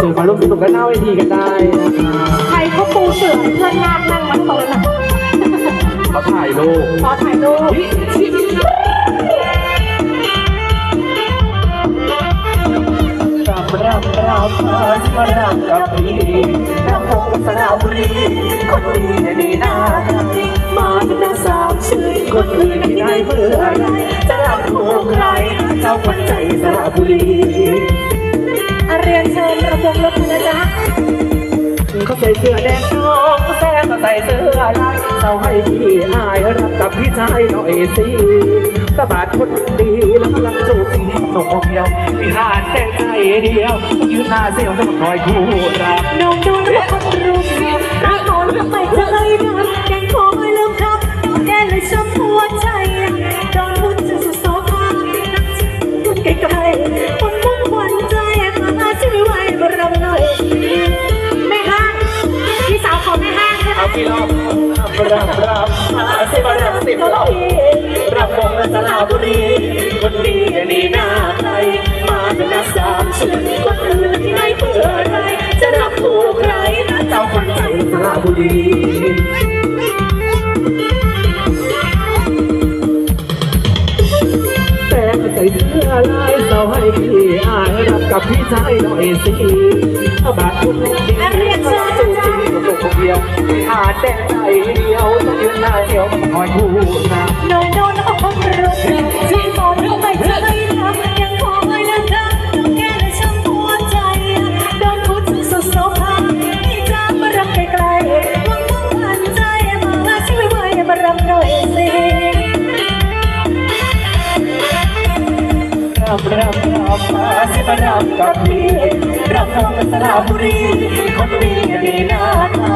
สื่อมาร่วมสนุกกันหน้าเวทีกันได้นะครับใครเขาปูเสือเพื่อนนาคนั่งมันโตะน่ะเขาถ่ายรูป ขอถ่ายรูปรับรับรับมารับกับพี่รับพงสระบุรีคนดีดีนามาเป็นสาวชื่อ คนอื่นที่ได้เมื่อไรจะรับถูกใครเจ้าคนใจสระบุรีอะเรียนเชิญระบบรถนะจ๊ะเขาใส่เสื้อแดงทองแซ่ก็ใส่เสื้อลายเศร้าให้พี่อายรับกับพี่ชายหน่อยสิกระบาดคนดีแล้วกำลังจูบสีตกเดียวพี่หานแต่ใจเดียวยืนหน้าเสียวจะมาคอยคู่รักน้องโดนคนรุมรักน ห้างใช่ไหมเอาพี่รอบรับรับมาสิบรับสิบรอบรับวงสระบุรีคนดีดีหน้าใครมาเป็นนักสามชื่อคนอื่นที่ไหนเพื่ออะไรจะรับถูกใครเจ้าคนใจสระบุรีใส่เสื้อลายเสาให้พี่อายรับกับพี่ชายหน่อยสิบาดคุณดีจูจีตกเดี ยวอาแต่ใจเดียวจะยืนหน้าเดียวคอยพูดนะน้องโดนคนรุมที่ตอนไม่เคยรักยังคอไม่ลืมครับแกเลยช้ำหัวใจโดนพูดถึงสุดโซฟาให้จ้ามารับไกลๆหวังว่าผ่านใจมาช่วยไว้มารับหน่อยสิรับรับรับมาสิมารับกับพี่รับทองสระบุรีคนดีดีหน้า